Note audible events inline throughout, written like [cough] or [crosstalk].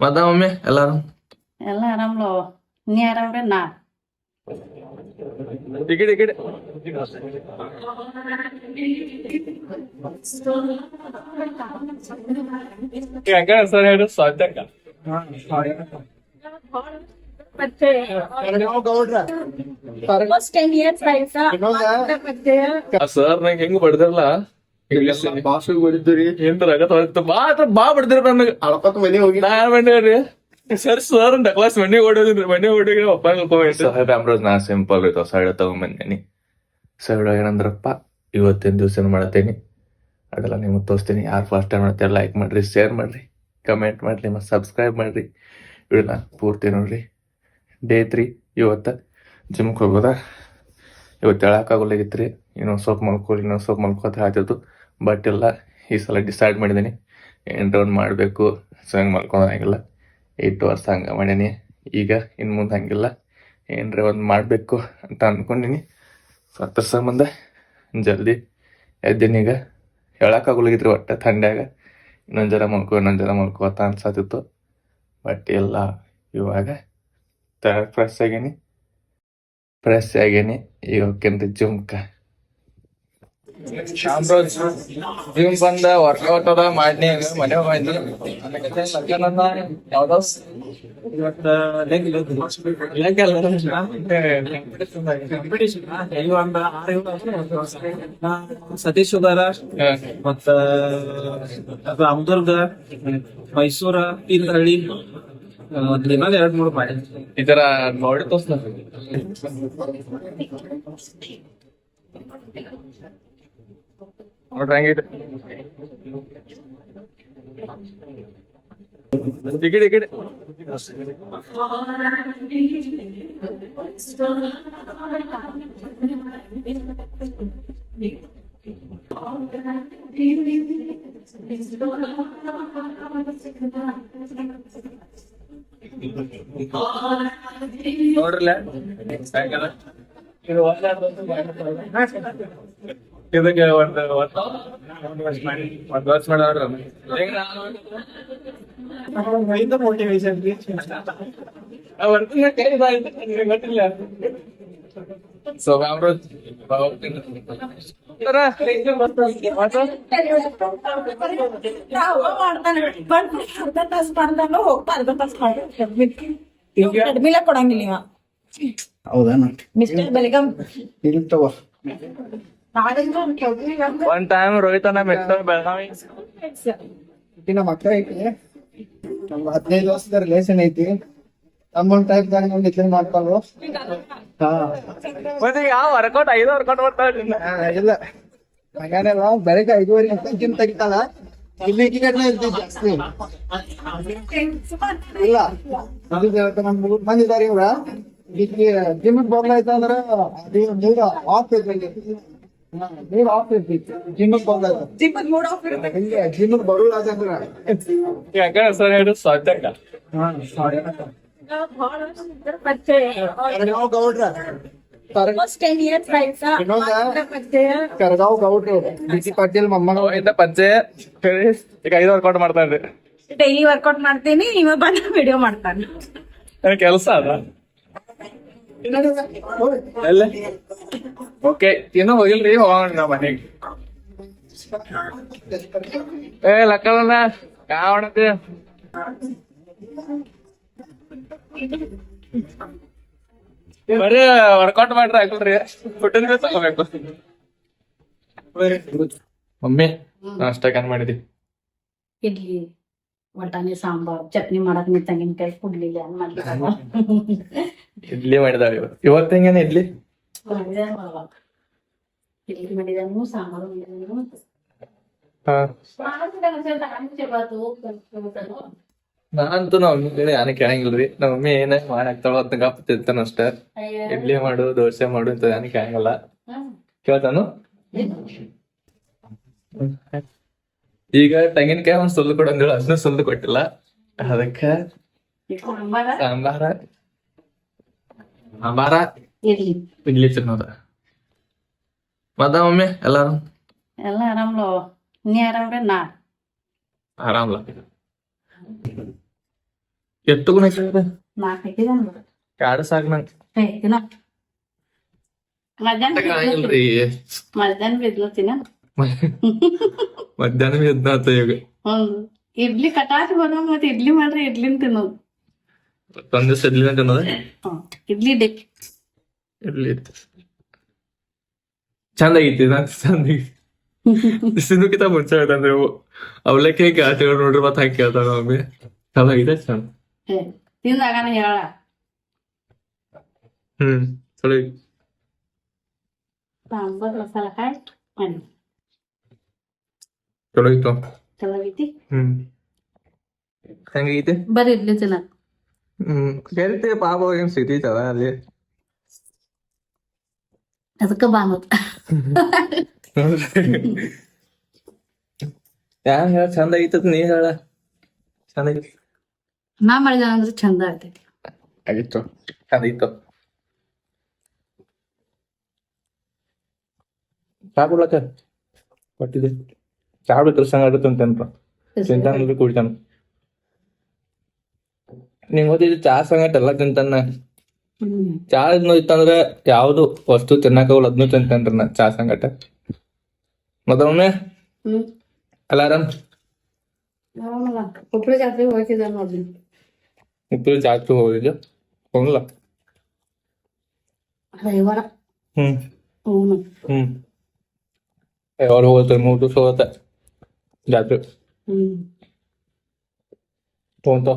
ಮದ ಮಮ್ಮಿ ಎಲ್ಲಾರು? ಎಲ್ಲ ಆರಾಮ್ಲೋ? ನೀ ಆರಾಮ್ರೆ ನಾ? ಟಿಕೆಟ್ ಟಿಕೆಟ್ ಹೆಂಗ ಸರ್ ಹೇಳು ಇಯರ್ಸ್ ಆಯ್ತಾ? ಸರ್ ನಂಗೆ ಹೆಂಗ್ ಬಡ್ದಿರಲ್ಲ ಹೊಡಿದ್ರಿ ಏನ್ ರಗತ ಬಾ ಹತ್ರ ಬಾ ಬಡ್ದಿರ ನನಗೆ. ಅಳ್ಕೊತ ಮನೆ ಹೋಗಿ. ನಾ ಬಂದೇವ್ರಿ ಸರ್ ಸರ್ ಡಕ್ಲಾಸ್ ಮಣ್ಣಿ ಹೊಡೋದ್ರಿ ಮಣ್ಣಿ ಹೊಡಿಗೆ ಒಪ್ಪ ಸಾಹೇಬ್ ಅಮ್ರೋಜ್ ನಾ ಸಿಂಪಲ್ ಇತ್ತು ಸೈಡ್ ತಗೊಂಬಂದೇನಿ. ಸೈಡ್ ಏನಂದ್ರಪ್ಪ ಇವತ್ತಿನ ದಿವಸ ಮಾಡತ್ತೇನಿ ಅದೆಲ್ಲ ನಿಮಗೆ ತೋರಿಸ್ತೀನಿ. ಯಾರು ಫಸ್ಟ್ ಟೈಮ್ ಮಾಡ್ತೀರ ಲೈಕ್ ಮಾಡ್ರಿ ಶೇರ್ ಮಾಡ್ರಿ ಕಮೆಂಟ್ ಮಾಡ್ರಿ ಮತ್ತು ಸಬ್ಸ್ಕ್ರೈಬ್ ಮಾಡ್ರಿ. ವಿಡಿಯೋನ ಪೂರ್ತಿ ನೋಡ್ರಿ. ಡೇ ತ್ರೀ ಇವತ್ತು ಜಿಮ್ಗೆ ಹೋಗೋದ? ಇವತ್ತು ಹೇಳಕ್ಕಾಗಲ್ಲಾಗಿತ್ತು ರೀ ಇನ್ನೊಂದು ಸ್ವಲ್ಪ ಮಲ್ಕೊಳ್ಳಿ ಇನ್ನೊಂದು ಸ್ವಲ್ಪ ಮಲ್ಕೋತ ಹೇಳ್ತಿತ್ತು ಬಟ್ ಇಲ್ಲ, ಈ ಸಲ ಡಿಸೈಡ್ ಮಾಡಿದ್ದೀನಿ ಏನರ ಒಂದು ಮಾಡಬೇಕು ಸೊ ಹಂಗೆ ಮಲ್ಕೊಳಂಗಿಲ್ಲ ಏಟ್ ಅವರ್ಸ್ ಹಂಗೆ ಮಾಡೀನಿ. ಈಗ ಇನ್ನು ಮುಂದೆ ಹಂಗಿಲ್ಲ. ಏನರ ಒಂದು ಮಾಡಬೇಕು ಅಂತ ಅಂದ್ಕೊಂಡಿನಿ ಅದ್ರ ಸಂಬಂಧ, ಜಲ್ದಿ ಎದ್ದೀನಿ ಈಗ. ಹೇಳಕ್ಕಾಗಲಾಗಿತ್ತು ಒಟ್ಟು ಥಂಡ್ಯಾಗ. ಇನ್ನೊಂದು ಜರ ಮಲ್ಕೊ, ಇನ್ನೊಂದು ಜರ ಮಲ್ಕೋ ಅಂತ ಅನ್ಸತ್ತಿತ್ತು ಬಟ್ ಎಲ್ಲ ಇವಾಗ ಫ್ರೆಶ್ ಆಗೇನಿ. ಫ್ರೆಶ್ ಆಗೇನಿ. ಈಗ ಜುಮ್ಕಾ ಜುಮ್ಕ. ಜಿಮ್ ಬಂದ ವರ್ಕೌಟ್ ಅದ ಮಾಡ್ನಿ ಮನೆ ಯಾವ್ದೋ ಸತೀಶ್ ಉದಾರ ಮತ್ತ ರಾಮದುರ್ಗ ಮೈಸೂರ ತೀರ್ಥಹಳ್ಳಿ ಇನ್ನೊಂದ್ ಎರಡ್ ಮೂರು ಮಾಡಿ. ಈ ತರ ನೋಡಿ ತೋರ್ಸ್ ನೋಡ್ರಿ ಹಂಗೈತೆ ಈ ಕಡೆ ಈ ಇದು ಇದಕ್ಕೆ ಒಂದು ಒಂದು ವರ್ಷ ಮಾಡಿ. ಒಂದು ವರ್ಷ ಮಾಡೋರು ನಾನು ಮೋಟಿವೇಶನ್ ಸೊ ಅಮೃತ್ ತಾಸ್ ಕಡಿಮೆ ಕೊಡಂಗಿಲ್ಲ ಹೌದಾ? ಮಿಸ್ಟರ್ ಬೆಳಗಾಂ ಇಲ್ಲಿ ತಗೋ ಒನ್ ಟೈಮ್ ರೋಹಿತನ ಮೆಟ್ಟ ಬೆಳಗಾವಿ. ನಮ್ಮ ಅಕ್ಕ ಐತಿ. ನಮ್ಗೆ ಹದಿನೈದು ವರ್ಷದ ರಿಲೇಷನ್ ಐತಿ. ನಮ್ಮೊಂದ್ ಟೈಪ್ ದಾಗ ನಮ್ಗೆ ನಿತ್ಲೆ ಮಾಡ್ಕೊಂಡು ಹಾ. ಮತ್ತೆ ಯಾವ ವರ್ಕೌಟ್ ಐದು ವರ್ಕೌಟ್ ಮಾಡ್ತಾ ಇಲ್ಲ. ಮಗನೆಲ್ಲ ಬೆಳಗ್ಗೆ ಐದುವರೆ ಅಂತ ಜಿಮ್ ತೆಗಿತಾಳ. ಇಲ್ಲಿ ಕಡೆ ಇರ್ತೀವಿ ಜಾಸ್ತಿ. ಇಲ್ಲ. ನಮ್ ಮೂರ್ ಮಂದಿ ಇದಾರೆ ಇವ್ರ. ಜಿಮ್ ಬರ್ಲಾಯ್ತ ಅಂದ್ರ ಅದು ನೀರು ಆಫ್ ಇರ್ತೈತಿ ಹಾ, ನೀರು ಆಫ್ ಇರ್ತೈತಿ ಜಿಮ್ ಬರ್ಲಾಯ್ತ ಜಿಮ್ಮದ್ ಮೂಡ್ ಆಫ್ ಹಿಂಗೆ ಜಿಮ್ ಬರುವುದಾದಂದ್ರ ಯಾಕಂದ್ರೆ ಸರ್ ಹೇಳು ಸಾಧ್ಯಕ್ಕ ಹಾ ಪರಿಚಯ ಕರಗಾವ್ ಗೌಡ್ರ. ಕರ- ಟೆನ್ ಇಯರ್ಸ್ ಆಯ್ತಾ? ಇನ್ನೊಂದ? ಪರಿಚಯ ಕರಗಾವ್ ಗೌಡ್ರು ಬಿ ಸಿ ಪಾಟೀಲ್ ಮೊಮ್ಮಗ ಇಂದ ಪಂಚೆ ಹೇಳಿ ಈಗ ಐದು ವರ್ಕೌಟ್ ಡೈಲಿ ವರ್ಕೌಟ್ ಮಾಡ್ತೀನಿ ಇವ ಬಂದ ವಿಡಿಯೋ ಮಾಡ್ತಾನೆ. ನನ್ ಕೆಲಸ ಅದ? ಎಲ್ಲ ಓಕೆ ಇನ್ನೂ ಹೋಗಿಲ್ರಿ ಹೋಗೋಣ ಮನೆಗೆ. ಏ ಲಕ್ಕಲಣ್ಣ ಕಾವಣತೆ ಬರೀ ವರ್ಕೌಟ್ ಮಾಡ್ರಿ ಹಾಕಲ್ರಿ ಫುಟ್ಟಿನ ತಗೋಬೇಕು. ಮಮ್ಮಿ ನಾಷ್ಟಕ್ಕೆ ಏನ್ ಮಾಡಿದಿ? ಇಡ್ಲಿ. ವಟಾಣಿ ಸಾಂಬಾರ್ ಚಟ್ನಿ ಮಾಡಕ್ ನೀ ತೆಂಗಿನಕಾಯಿ ಕುಡ್ಲಿಲ್ಲ ಇಡ್ಲಿ ಮಾಡಿದಾವ ಇವತ್ತು. ಇವತ್ತು ಹೆಂಗೇನ ಇಡ್ಲಿ? ಇಡ್ಲಿ ಮಾಡಿದನು ಸಾಂಬಾರು ಮಾಡಿದನು ಹಾ. ನಾನಂತೂ ನಮ್ಮ ಮಮ್ಮಿ ಕಡೆ ಯಾನೇ ಕೇಳಂಗಿಲ್ರಿ. ನಮ್ಮ ಮಮ್ಮಿ ಏನೇ ಮಾಡಿ ಹಾಕ್ತಾಳೋ ಅಂತ ಗಪ್ಪ ತಿಂತಾನ ಅಷ್ಟ. ಇಡ್ಲಿ ಮಾಡು ದೋಸೆ ಮಾಡು ಅಂತ ಯಾನೇ ಕೇಳಂಗಿಲ್ಲ. ಕೇಳ್ತಾನು? ಈಗ ತೆಂಗಿನಕಾಯಿ ಒಂದ್ ಸುಲ್ದು ಕೊಡಂದಿಲ್ಲ ಅದನ್ನ ಸುಲ್ದು ಕೊಟ್ಟಿಲ್ಲ. ಅದಕ್ಕ ಸಾಂಬಾರ. ಸಾಂಬಾರ. ಇಡ್ಲಿ. ತಿನ್ನೋದ. ಮದ ಮಮ್ಮಿ ಎಲ್ಲಾರು? ಎಲ್ಲ ಆರಾಮ್ಲೋ? ನೀ ಆರಾಮ್ರೆ? ನಾ. ಆರಾಮ್ಲ. ಎಷ್ಟು ಗುಣ ಕಾಡು ಸಾಕು ನಂಗೆ. ಮಧ್ಯಾಹ್ನ ಬಿದ್ಲತ್ತೀನಿ. ಇಲ್ರಿ ಮಧ್ಯಾಹ್ನ ಬಿದ್ಲತ್ತಿನ ಮಧ್ಯಾಹ್ನ ಎದ್ನಾತ ಈಗ ಹ್ಮ್ ಇಡ್ಲಿ ಕಟಾಸಿ ಬರೋ ಮತ್ತೆ ಇಡ್ಲಿ ಮಾಡ್ರೆ ಇಡ್ಲಿನ ತಿನ್ನೋದು ಒಂದ್ ದಿವಸ ಇಡ್ಲಿ ಅಂತ ಅನ್ನೋದು ಹ್ಮ್ ಇಡ್ಲಿ ಡೆ ಇಡ್ಲಿ ಇತ್ತು ಚಂದ ಆಗೈತಿ ನಾನು ಚಂದ ಸಿನುಕಿತ ಮುಂಚೆ ಹೇಳ್ತಾನೆ ನೀವು ಅವಲಕ್ಕಿ ಹೇಗೆ ಆಟಗಳು ನೋಡ್ರಿ ಮತ್ತೆ ಹಾಕಿ ಕೇಳ್ತಾವ ಒಮ್ಮೆ ಚೆನ್ನಾಗಿದೆ ಚಂದ ಏ, ತಿಂದಾಗನ ಹೇಳ ಹ್ಮ್ ಚಲೋ ಸಾಂಬಾರ್ ಮಸಾಲ ಹಾಕಿ ಮಾಡಿ ಚಲೋ ಇತ್ತು ಚಲೋ ಐತಿ ಹ್ಮ್ ಹೆಂಗೈತಿ ಬರೀ ಇಡ್ಲಿ ತಿನ್ನ ಹ್ಮ್ ಕೇಳ್ತೆ ಪಾಪ ಏನ್ ಸಿಗ್ತೈತವ ಅಲ್ಲಿ ಅದಕ್ಕ ಬಾನೋತ್ ಯಾ ಹೇಳ ಚಂದ ಐತತ್ ನೀ ಹೇಳ ಚಂದ ಐತಿ ನಾ ಮಾಡಿದ ಅಂದ್ರೆ ಚಂದ ಆಗ್ತೈತಿ ಆಗಿತ್ತು ಚಂದ ಇತ್ತು ಚಾ ಕೊಡ್ಲಕ್ಕ ಆಗುತ್ತೆ ಅಂತ ತಿಂತಾನ ಕುಡಿತಾನ. ನಿಂಗ ಗೊತ್ತಿದ್ದು ಚಾ ಸಂಗಟ ಎಲ್ಲಾ ತಿಂತಾನ. ಚಾ ಇತ್ತಂದ್ರ ಯಾವ್ದು ವಸ್ತು ತಿನ್ನಕಾಗಲ್ಲ ಅದನ್ನು ತಿಂತಾನ್ರಿ ನಾ ಚಾ ಸಂಗಟ ಹ್ಮ್. ಅಲಾರಾಮ್ ಆರಾಮಲ್ಲ ಜಾತ್ರೆ ಹೋಗ್ತಿದ್ದ ನೋಡ್ರಿ ಜಾತ್ರೆ ಹೋಗಿದ್ದೆ? ಹೋಗಲ್ಲ? ಹ್ಮ್. ಹ್ಮ್. ಯಾವಾಗ ಹೋಗುತ್ತೆ? ಮೂರು ದಿವಸ ಹೋಗುತ್ತೆ. ಹ್ಮ್ ತೊಗೊಂತ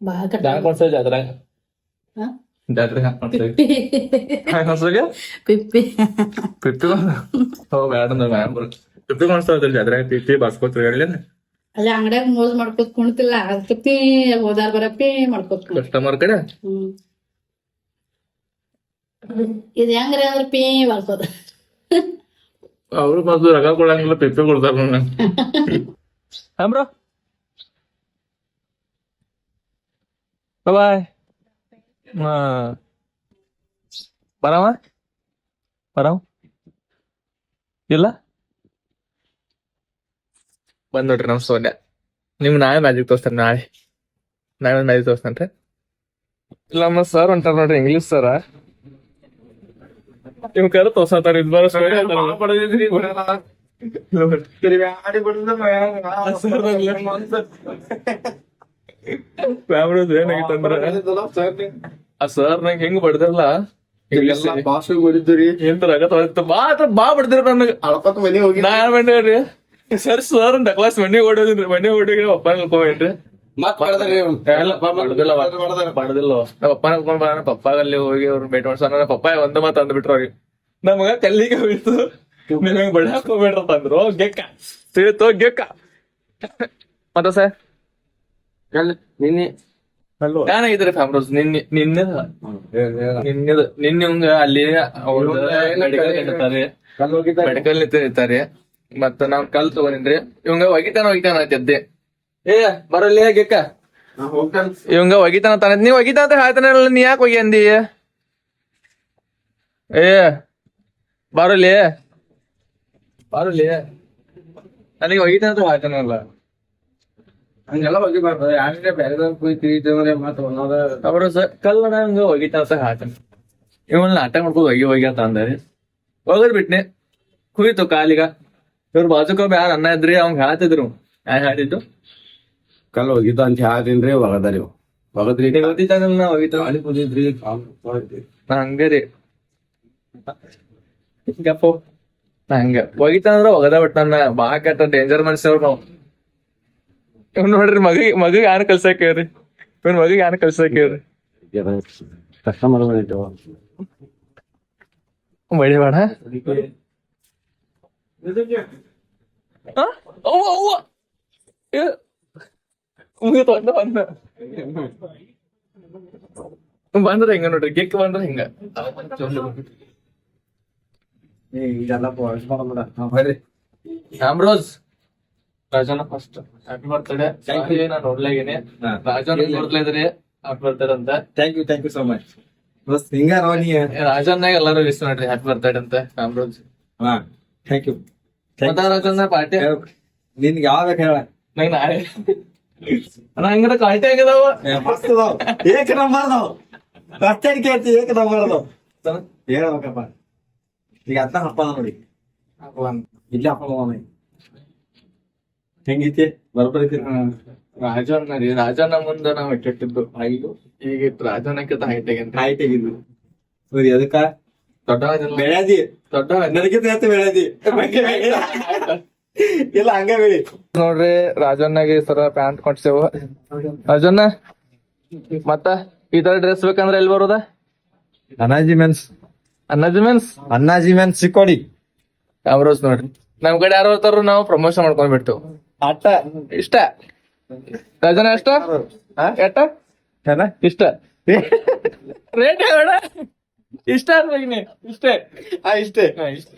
ಬಾ ಕಟ್ಟ ಹ್ಯಾಂಗ ಕೊಡ್ಸ ಜಾತ್ರೆ ಹಾ? ಜಾತ್ರೆ ಹ್ಯಾಂಗ ಕೊಡ್ಸ ಹ್ಯಾಂಗ ಕೊಡ್ಸಾಗ ಪಿಪ್ಪಿ ಪಿಪ್ಪಿ ಹೋ ಬೇಡ ಅಂದ್ರೆ ಮ್ಯಾಮ್ ಬರ್ ಪಿಪ್ಪಿ ಕೊಡ್ಸ್ತಾವ ಜಾತ್ರೆ ಪಿಪ್ಪಿ ಬರ್ಸ್ಕೊತ್ರಿ ಹೇಳಿ ಅಲ್ಲಿ ಅಂಗಡ್ಯಾಗ ಮೋಸ್ ಮಾಡ್ಕೊತ್ ಕುಣ್ತಿಲ್ಲ ಅದಕ್ಕೆ ಪೀ ಹೋದಾರ ಬರ ಪೀ ಮಾಡ್ಕೊತ್ ಕುಣ್. ಕಸ್ಟಮರ್ ಕಡೆ ಹ್ಮ್ ಇದು ಹೆಂಗ್ರಿ ಅಂದ್ರ ಪೀ ಮಾಡ್ಕೋದ ಅವ್ರು ಮೊದ್ಲು ರಗ ಕೊಡಂಗಿಲ್ಲ ಪೆಪ್ಪೆ ಕೊಡ್ತಾರ ಬ್ರೋ ಬಾಯ್. ಹಾ. ಬರಾವ ಬರಾವ ಇಲ್ಲ? ಬಂದ್ ನೋಡ್ರಿ ನಮ್ ಸೋನ್ಯ ನಿಮ್ ನಾಳೆ ಮ್ಯಾಜಿಕ್ ತೋರ್ಸ್ತಾರ ನಾಳೆ. ನಾಳೆ ಮ್ಯಾಜಿಕ್ ತೋರ್ಸ್ತಾನ್ರಿ ಇಲ್ಲ ನಮ್ಮ ಸರ್ ಹೊಂಟಾರ ನೋಡ್ರಿ ಇಂಗ್ಲಿಷ್ ಸರ ತೋರ್ಸತ್ತಾರ ಇದು ಬರೋ story ಹೇಳ್ತಾರ. ಕ್ಯಾಮ್ರಾಸ್ ಏನಾಗಿತ್ತಂದ್ರ ಆ ಸರ್ ನಂಗೆ ಹೆಂಗ್ ಬಡ್ದಿರಲ್ಲ ಭಾಷೆ ಏನ್ ರಗತ ಹೊಡಿತು ಬಾ ಅಂತ ಬಾ ಬಡ್ದಿರ ನನಗ ಅಳಪಕ್ಕ ಮನೆ ಹೋಗಿ ನಾ ಯಾರ ಮಾಡ್ರಿ ಸರ್ ಸರ್ ಡಕ್ಲಾಸ್ ಮನೆ ಓಡೋದ್ರಿ ಮನೆ ಓಡಿ ಒಪ್ಪ ಅನ್ಕೋಬೇನ್ರಿ ಮತ್ ಬಡದ್ರಿ ಅವ್ನು. ಎಲ್ಲ ಬಡ್ದಿಲ್ಲ ಬಡ್ದಿಲ್ಲ ನಮ್ಮ ಅಪ್ಪ ಅನ್ಕೊಂಡ್ ಬರೋಣ ಪಪ್ಪ ಅಲ್ಲಿ ಹೋಗಿ ಅವ್ರು ಭೇಟಿ ಮಾಡ್ಸೋಣ ಪಪ್ಪಾಯ ಪಪ್ಪ ಒಂದ್ ಮಾತು ಅಂದ್ಬಿಟ್ರು ಅವ್ರಿಗೆ. ನಮಗ ಕಲ್ಲಿಗೆ ನಿಮಗೆ ಅಂದ್ರು. ಗೆಕ್ಕ. ಮತ್ತ ಸರ್? ನಿನ್ನೆ? ಏನಾಗಿದ್ರಿ ಫ್ಯಾಮ್ರೋಸ್ ನಿನ್ನೆ ನಿನ್ನೆ ನಿನ್ನೆದು ನಿನ್ನೆ ಇವಂಗ ಅಲ್ಲಿ ಅವ್ರ ಮೆಡಿಕಲ್ ನಿಂತಾರೆ ಮತ್ತ ನಾವ್ ಕಲ್ ತಗೊಂಡ್ರಿ ಇವಂಗ ಒಗಿತಾನ ಒಗಿತಾನ ಆಯ್ತದ್ದೆ ಏ ಬರಲ್ಲ ಗೆಕ್ಕ ಹೋಗ್ತಾನ. ಇವಂಗ ಒಗಿತಾನ ತಾನ. ನೀವ್ ಒಗಿತಾನ ಅಂತ ಹೇಳ್ತಾನಲ್ಲ ನೀ ಯಾಕೆ ಒಗಿ ಅಂದಿ? ಏ ಬರಲಿ. ಬರಲಿ. ನನಗೆ ಒಗಿತಾನ ಅಂತ ಹೇಳ್ತಾನಲ್ಲ ಹಂಗೆಲ್ಲ ಹೋಗಿಬಾರ್ದು ಯಾರಿಗೆ ಬೇರೆ ಹೋಗಿ ತಿಳಿದ್ರೆ ಮತ್ತೆ ಒಂದೊಂದ ಅವರು ಸ ಕಲ್ಲನ ಹಂಗ ಒಗಿತಾನ ಅಂತ ಹೇಳ್ತಾನ. ಇವನ್ ನಾಟ ಮಾಡ್ಕೊಂಡು ಒಗಿ ಒಗಿ ಅಂತ ಅಂದಾರಿ. ಹೋಗದ್ ಬಿಟ್ನೆ ಕುಯ್ತು ಕಾಲಿಗ. ಇವ್ರ ಬಾಜುಕೊಬ್ಬ ಯಾರು ಅನ್ನ ಇದ್ರಿ ಅವ್ನ್ ಹೇಳ್ತಿದ್ರು. ಯಾರು ಹೇಳ್ತಿದ್ದು? ಕಲ್ಲು ಹೋಗಿದ್ದ ಅಂತ ಒಗದರಿ ಒಗದ್ರಿ ನಾ ಒಗಿತಾನ ಗಾಳಿ ಕುದಿದ್ರಿ ನಾ ಹಂಗ ರೀ. ಹಿಂಗಪ್ಪ. ನಾ ಹಂಗ. ಒಗಿತಾನಂದ್ರ ಒಗದ ಬಿಟ್ಟ ನನ್ನ ಬಾ ಕೆಟ್ಟ ಡೇಂಜರ್ ಮನುಷ್ಯವ್ರು ನಾವು. ಇವ್ ನೋಡ್ರಿ ಮಗ ಮಗ ಯಾರು ಕಲ್ಸಕ್ ಹೇಳ್ರಿ? ಇವ್ನ ಮಗ ಯಾರು ಕಲ್ಸಕ್ ಹೇಳ್ರಿ? ಕಸ್ಟಮರ್ ಮಳಿ ಬೇಡ. ಆ? ಅವ್ವ ಅವ್ವ. ಏ, ಮುಗೀತು ಅಂದ ಬಂದ ಬಂದ್ರ ಹಿಂಗ? ನೋಡ್ರಿ ಗಿಕ್ ಬಂದ್ರ ಹಿಂಗ ಇದೆಲ್ಲ ಬರ್ರಿ. ಆಮ್ರೋಸ್ ರಾಜನ first happy birthday thank you ನಾನು ನೋಡ್ಲಾಗೇನೆ ರಾಜನ್ ಬರ್ತಿದ್ರಿ ಹ್ಯಾಪಿ ಬರ್ತಡೆ ಅಂತ. Thank you thank you so much bus ಹಿಂಗ ನೀ ರಾಜನ್ನಾಗ ಎಲ್ಲಾರು ವಿಶ್ ಮಾಡ್ರಿ ಹ್ಯಾಪಿ ಬರ್ತಡೆ ಅಂತ ಆಮ್ರೋಸ್ ಹಾ ಥ್ಯಾಂಕ್ ಯು ಮತ್ತ ರಾಜನ್ನ ಪಾರ್ಟಿ. ನಿನ್ಗೆ ಯಾವ ಬೇಕು ಹೇಳ? ನಂಗೆ ನಾಳೆ. ಹಂಗಾರ ಕ್ವಾಲಿಟಿ ಹೆಂಗದಾವ ಮಸ್ತ್ ಅದಾವ್. ಏಕ ನಂಬರ್ ಅದಾವ್ ಅಷ್ಟೇನ್ ಕೇಳ್ತಿ ಏಕ ನಂಬರ್ ಅದಾವ್ ಹೇಳ್ಬೇಕಪ್ಪ ಈಗ ಅದ್ನ ಹಪ್ಪದ ನೋಡಿ ಇಲ್ಲೇ ಹಪ್ಪ ಹೆಂಗೈತಿ ಬರೋಬ್ಬರಿ ಐತಿ ರಾಜಣ್ಣ ರೀ ರಾಜಣ್ಣ ಮುಂದ ನಾವ್ ಇಟ್ಟಿದ್ದು ಐದು ಈಗ ರಾಜಣ್ಣಕ್ಕಿಂತ ಹೈಟ್ ಹಾಯ್ ತೆಗಿದು ನೋಡಿ ಅದಕ್ಕ ದೊಡ್ಡ ಬೆಳ್ಯಾದಿ ದೊಡ್ಡ ನನಗಿಂತ ಬೆಳ್ಯಾದಿ ಇಲ್ಲ ಹಂಗ ಬಿಡಿ. ನೋಡ್ರಿ ರಾಜಣ್ಣಗೆ ಈ ಸರ ಪ್ಯಾಂಟ್ ಕೊಡ್ಸೇವು. ರಾಜಣ್ಣ ಮತ್ತ ಈ ತರ ಡ್ರೆಸ್ ಬೇಕಂದ್ರೆ ಎಲ್ಲಿ ಬರೋದ? ಅನಾಜಿ ಮೆನ್ಸ್ ಅನ್ನಾಜಿ ಮೆನ್ಸ್ ಅನ್ನಾಜಿ ಮೆನ್ಸ್ ಸಿಕ್ಕೋಡಿ ಕ್ಯಾಮ್ರಾಸ್ ನೋಡ್ರಿ. ನಮ್ ಕಡೆ ಯಾರು ಬರ್ತಾರ ನಾವು ಪ್ರಮೋಷನ್ ಮಾಡ್ಕೊಂಡ್ ಬಿಡ್ತೇವೆ ಅಟ್ಟ. ಇಷ್ಟ? ರಾಜಣ್ಣ ಎಷ್ಟ? ಎಟ್ಟ? ಏನ? ಇಷ್ಟ. [laughs] ರೇಟ್ ಹೇಳ ಇಷ್ಟ ಅನ್ಬೇಕು ನೀ ಇಷ್ಟೇ. ಆ ಇಷ್ಟೇ. ಹಾ, ಇಷ್ಟ.